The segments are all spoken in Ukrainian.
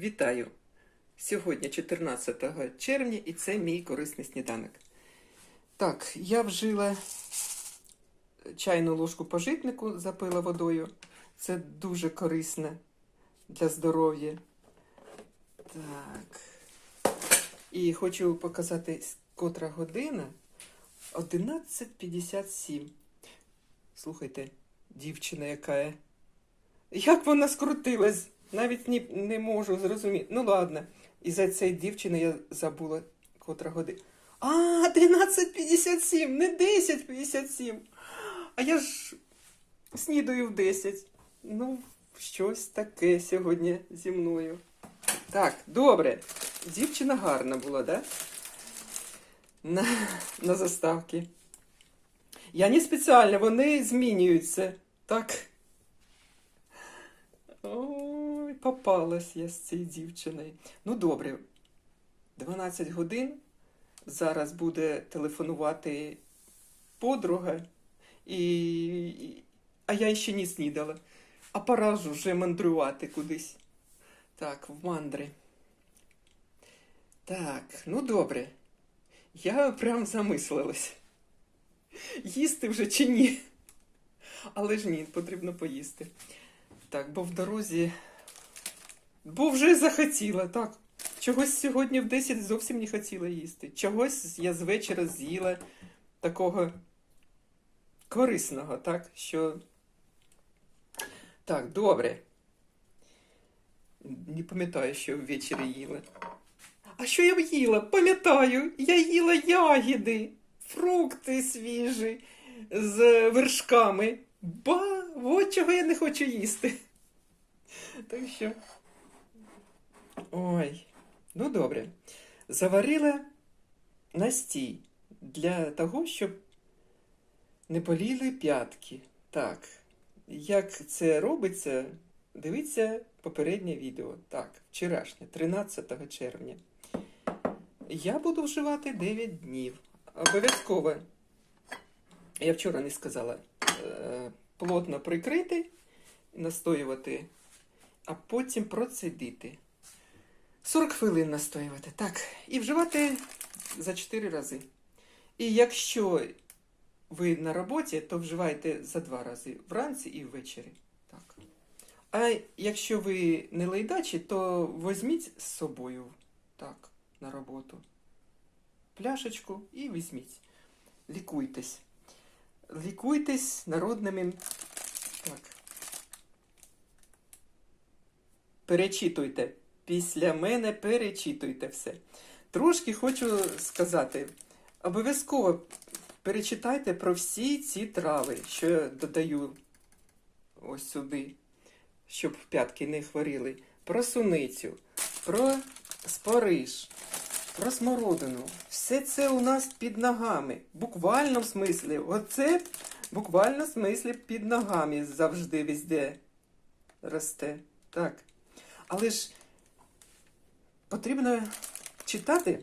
Вітаю! Сьогодні 14 червня і це мій корисний сніданок. Так, я вжила чайну ложку пожитнику, запила водою. Це дуже корисно для здоров'я. Так. І хочу показати, котра година 11.57. Слухайте, дівчина яка. Як вона скрутилась? Навіть ні, не можу зрозуміти. Ну ладно. І за цієї дівчини я забула котра година. А, 11.57, не 10.57. А я ж снідаю в 10. Ну, щось таке сьогодні зі мною. Так, добре. Дівчина гарна була, да? На, на заставці. Я не спеціально, вони змінюються. Так. Ой, попалась я з цією дівчиною. Ну, добре. 12 годин. Зараз буде телефонувати подруга, і- а я ще не снідала. А пора ж вже мандрувати кудись. Так, в мандри. Так, ну добре. Я прям замислилась. Їсти вже чи ні? Але ж ні, потрібно поїсти. Так, бо в дорозі. Бо вже захотіла, так. Чогось сьогодні в 10 зовсім не хотіла їсти. Чогось я з вечора з'їла такого корисного, так, що. Так, добре. Не пам'ятаю, що ввечері їла. А що я їла? Пам'ятаю, я їла ягіди, фрукти свіжі з вершками. Ба, от чого я не хочу їсти. Так що. Ой, ну добре. Заварила настій для того, щоб не боліли п'ятки. Так, як це робиться, дивіться попереднє відео. Так, вчорашнє, 13 червня. Я буду вживати 9 днів. Обов'язково. Я вчора не сказала. е, Плотно прикрити, настоювати, а потім процедити. 40 хвилин настоювати. Так. І вживати за 4 рази. І якщо ви на роботі, то вживайте за 2 рази вранці і ввечері. Так. А якщо ви не лайдачі, то візьміть з собою так, на роботу. Пляшечку і візьміть. Лікуйтесь. Лікуйтесь народними. Так. Перечитуйте. Після мене перечитуйте все. Трошки хочу сказати. Обов'язково перечитайте про всі ці трави, що я додаю ось сюди, щоб п'ятки не хворіли. Про суницю, про спориш, про смородину. Все це у нас під ногами. Буквально в смислі. Оце буквально в смислі під ногами завжди везде росте. Так. Але ж потрібно читати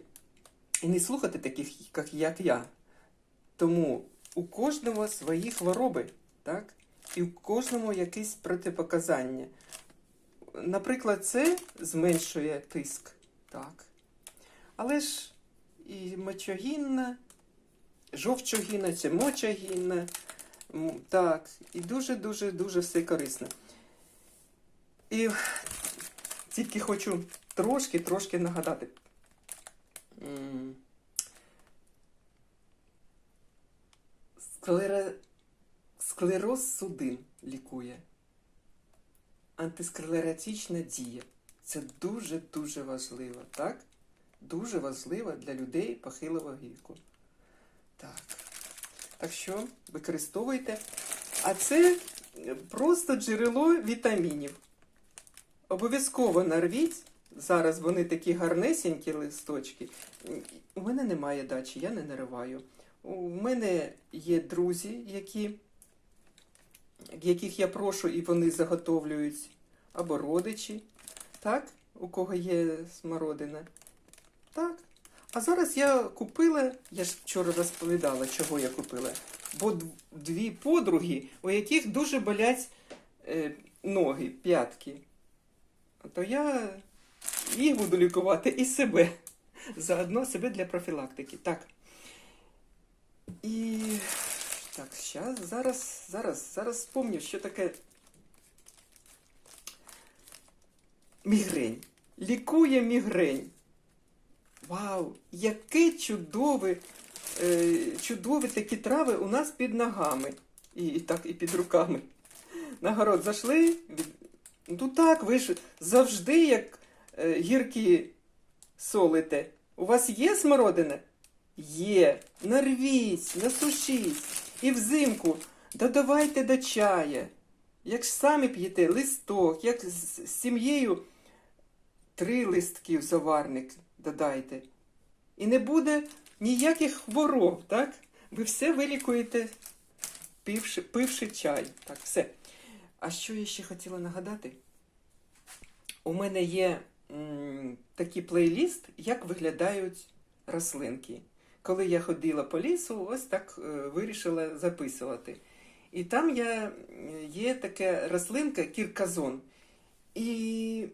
і не слухати таких, як, я. Тому у кожного свої хвороби, так? І у кожному якісь протипоказання. Наприклад, це зменшує тиск. Так. Але ж і мочогінна, жовчогінна, це мочогінна. Так, і дуже-дуже дуже все корисно. І тільки хочу трошки-трошки нагадати. М, Склера... Склероз судин лікує. Антисклеротична дія. Це дуже-дуже важливо, так? Дуже важливо для людей похилого віку. Так. Так що використовуйте. А це просто джерело вітамінів. Обов'язково нарвіть. Зараз вони такі гарнесенькі листочки. У мене немає дачі, я не нариваю. У мене є друзі, які, яких я прошу, і вони заготовлюють, або родичі, так? У кого є смородина. Так. А зараз я купила, я ж вчора розповідала, чого я купила. Бо дві подруги, у яких дуже болять е, ноги, п'ятки. То я їх буду лікувати і себе. Заодно себе для профілактики. Так. І так, щас, зараз, зараз, зараз спомню, що таке мігрень. Лікує мігрень. Вау! Яке чудове, е, чудові такі трави у нас під ногами. І, і так, і під руками. На город зайшли. Ну так, ви ж завжди як гіркі солите. У вас є смородина? Є. Нарвіть, насушіть. І взимку додавайте до чая. Як ж самі п'єте листок, як з, сім'єю три листки в заварник додайте. І не буде ніяких хвороб, так? Ви все вилікуєте, пивши, пивши чай. Так, все. А що я ще хотіла нагадати? У мене є такий плейліст, як виглядають рослинки. Коли я ходила по лісу, ось так е, вирішила записувати. І там я, е, є така рослинка кірказон. І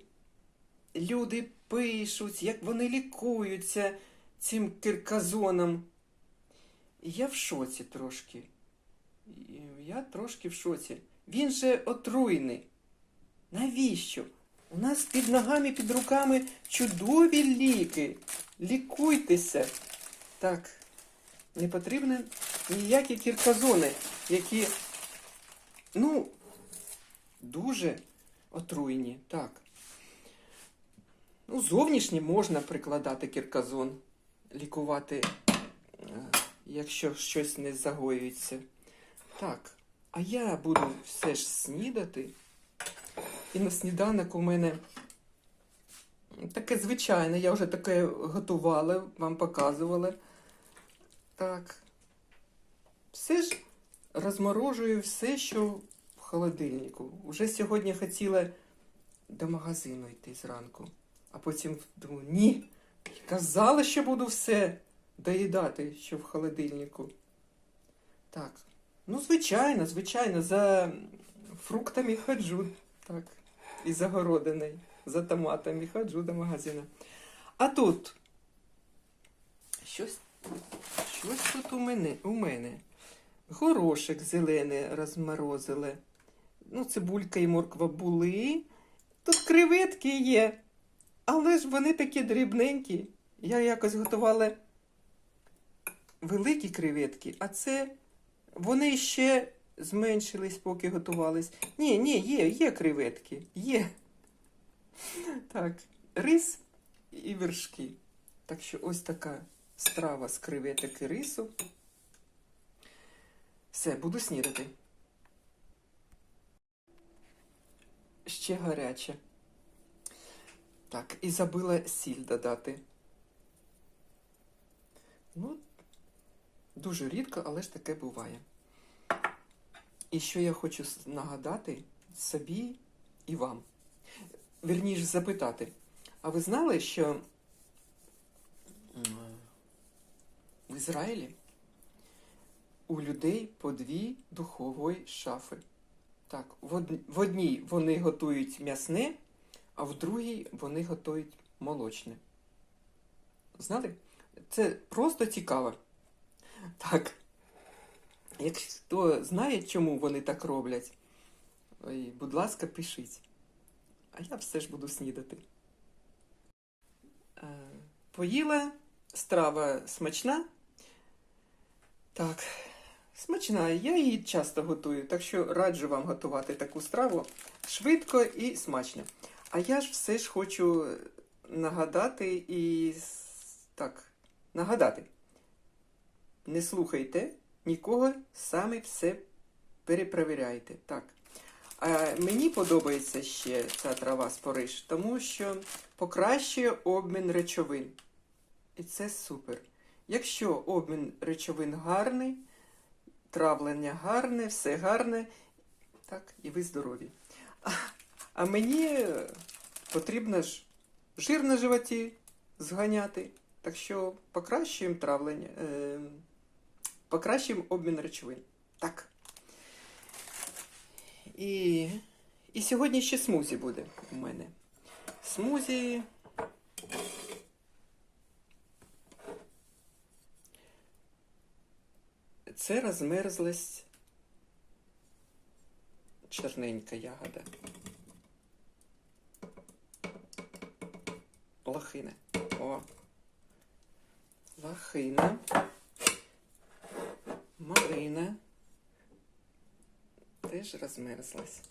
люди пишуть, як вони лікуються цим кирказоном. І я в шоці трошки. Я трошки в шоці. Він же отруйний. Навіщо? У нас під ногами, під руками чудові ліки. Лікуйтеся. Так, не потрібні ніякі кірказони, які, ну, дуже отруйні. Так. Ну, зовнішні можна прикладати кірказон, лікувати, е, якщо щось не загоюється. Так, а я буду все ж снідати. І на сніданок у мене таке звичайне, я вже таке готувала, вам показувала. Так. Все ж розморожую все, що в холодильнику. Уже сьогодні хотіла до магазину йти зранку. А потім думаю, ні, казала, що буду все доїдати, що в холодильнику. Так. Ну, звичайно, звичайно, за фруктами ходжу. Так. І за городиною, за томатами ходжу до магазину. А тут щось, щось тут у мене, у мене. Горошек зелений розморозили. Ну, цибулька і морква були. Тут креветки є. Але ж вони такі дрібненькі. Я якось готувала великі креветки, а це вони ще зменшились, поки готувались. Ні, ні, є, є креветки. Є. Так, рис і вершки. Так що ось така страва з креветок і рису. Все, буду снідати. Ще гаряче. Так, і забила сіль додати. Ну, дуже рідко, але ж таке буває. І що я хочу нагадати собі і вам. Вірніше запитати. А ви знали, що в Ізраїлі у людей по дві духової шафи? Так, в одній вони готують м'ясне, а в другій вони готують молочне. Знали? Це просто цікаво. Так. Якщо знає, чому вони так роблять, ой, будь ласка, пишіть. А я все ж буду снідати. Е, Поїла, страва смачна. Так, смачна. Я її часто готую, так що раджу вам готувати таку страву швидко і смачно. А я ж все ж хочу нагадати і так, нагадати. Не слухайте нікого, самі все перепровіряйте. Так. А мені подобається ще ця трава спориш, тому що покращує обмін речовин. І це супер. Якщо обмін речовин гарний, травлення гарне, все гарне, так, і ви здорові. А, а мені потрібно ж жир на животі зганяти. Так що покращуємо травлення, е, Покращимо обмін речовин. Так. І і сьогодні ще смузі буде у мене. Смузі. Це розмерзлась черненька ягода. Лахина. О. Лахина. Малина. Теж розмерзлась.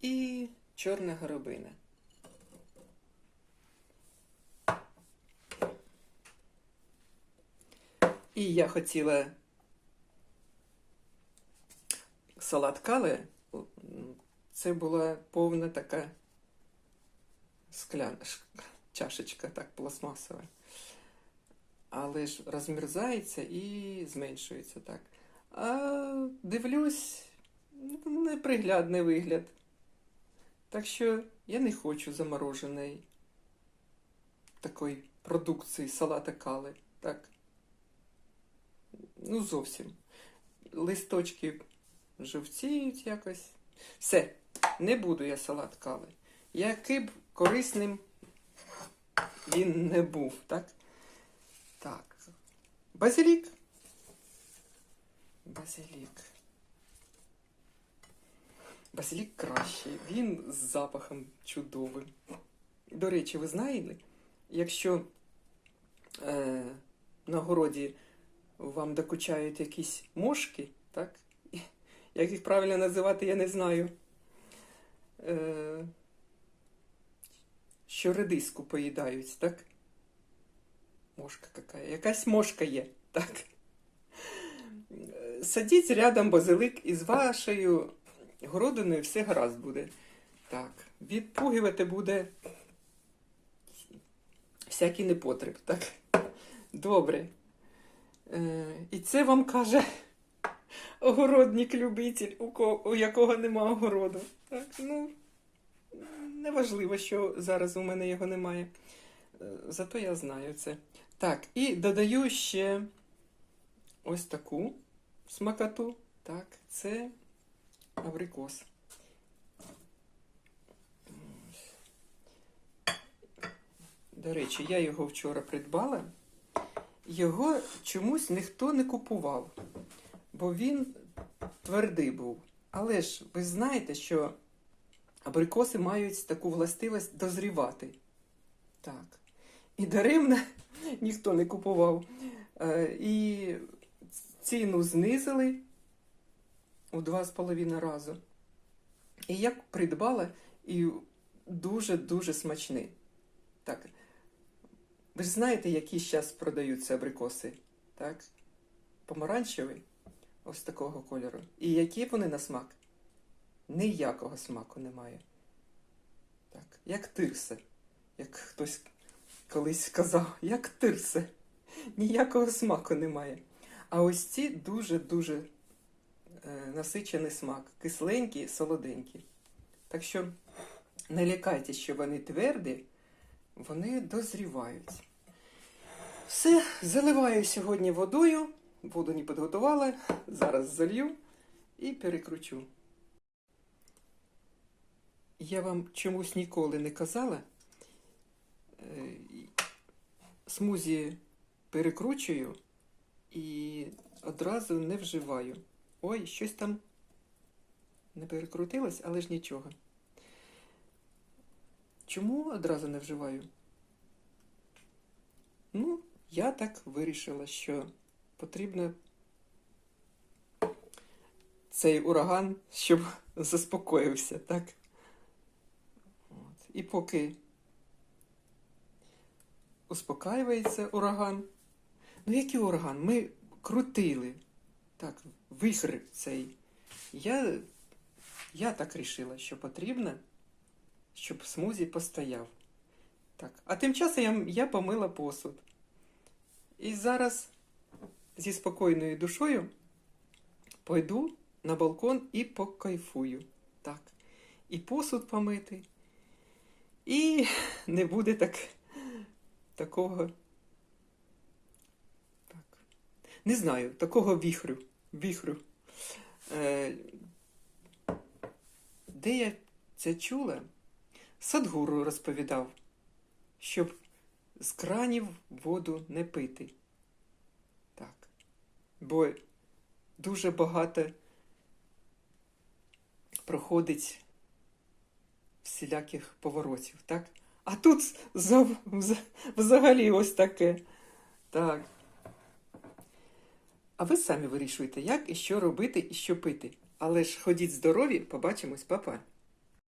І чорна горобина. І я хотіла салат кали. Це була повна така скляна чашечка, так, пластмасова. Але ж розмерзається і зменшується так. А дивлюсь, неприглядний вигляд. Так що я не хочу замороженої такої продукції салата кали. Так. Ну, зовсім. Листочки жовтіють якось. Все, не буду я салат кали. Який б корисним він не був, так? Так. Базилік. Базилік. Базилік кращий. Він з запахом чудовим. До речі, ви знаєте, якщо е, на городі вам докучають якісь мошки, так? Як їх правильно називати, я не знаю. Е, що редиску поїдають, так? Мошка какая. Якась мошка є, так? Е, Садіть рядом базилик із вашою городиною, все гаразд буде. Так, відпугувати буде всякий непотреб, так? Добре. Е, і це вам каже огородник-любитель, у, ко, у якого нема огороду. Так, ну, неважливо, що зараз у мене його немає. Зато я знаю це. Так, і додаю ще ось таку смакоту. Так, це абрикос. До речі, я його вчора придбала. Його чомусь ніхто не купував, бо він твердий був. Але ж ви знаєте, що абрикоси мають таку властивість дозрівати. Так. І даремно ніхто не купував. Е, І ціну знизили у два з половиною рази. І я придбала і дуже-дуже смачний. Так. Ви ж знаєте, які зараз продаються абрикоси? Так? Помаранчевий, ось такого кольору. І які вони на смак? Ніякого смаку немає. Так, як тирсе. Як хтось колись сказав, як тирсе. Ніякого смаку немає. А ось ці дуже-дуже е, насичений смак. Кисленькі, солоденькі. Так що не лякайтесь, що вони тверді, вони дозрівають. Все, заливаю сьогодні водою, воду не підготувала, зараз залью і перекручу. Я вам чомусь ніколи не казала. Смузі перекручую і одразу не вживаю. Ой, щось там не перекрутилось, але ж нічого. Чому одразу не вживаю? Ну, я так вирішила, що потрібно цей ураган, щоб заспокоївся, так? І поки успокаюється ураган. Ну, який ураган? Ми крутили. Так, вихр цей. Я, я так рішила, що потрібно, щоб смузі постояв. Так. А тим часом я, я помила посуд. І зараз зі спокійною душою пойду на балкон і покайфую. Так. І посуд помити. І не буде так, такого. Так. Не знаю, такого віхрю. віхрю. Е, де я це чула? Садгуру розповідав, щоб з кранів воду не пити. Так. Бо дуже багато проходить всіляких поворотів, так? А тут взагалі ось таке. Так. А ви самі вирішуєте, як і що робити і що пити. Але ж ходіть здорові, побачимось, па-па.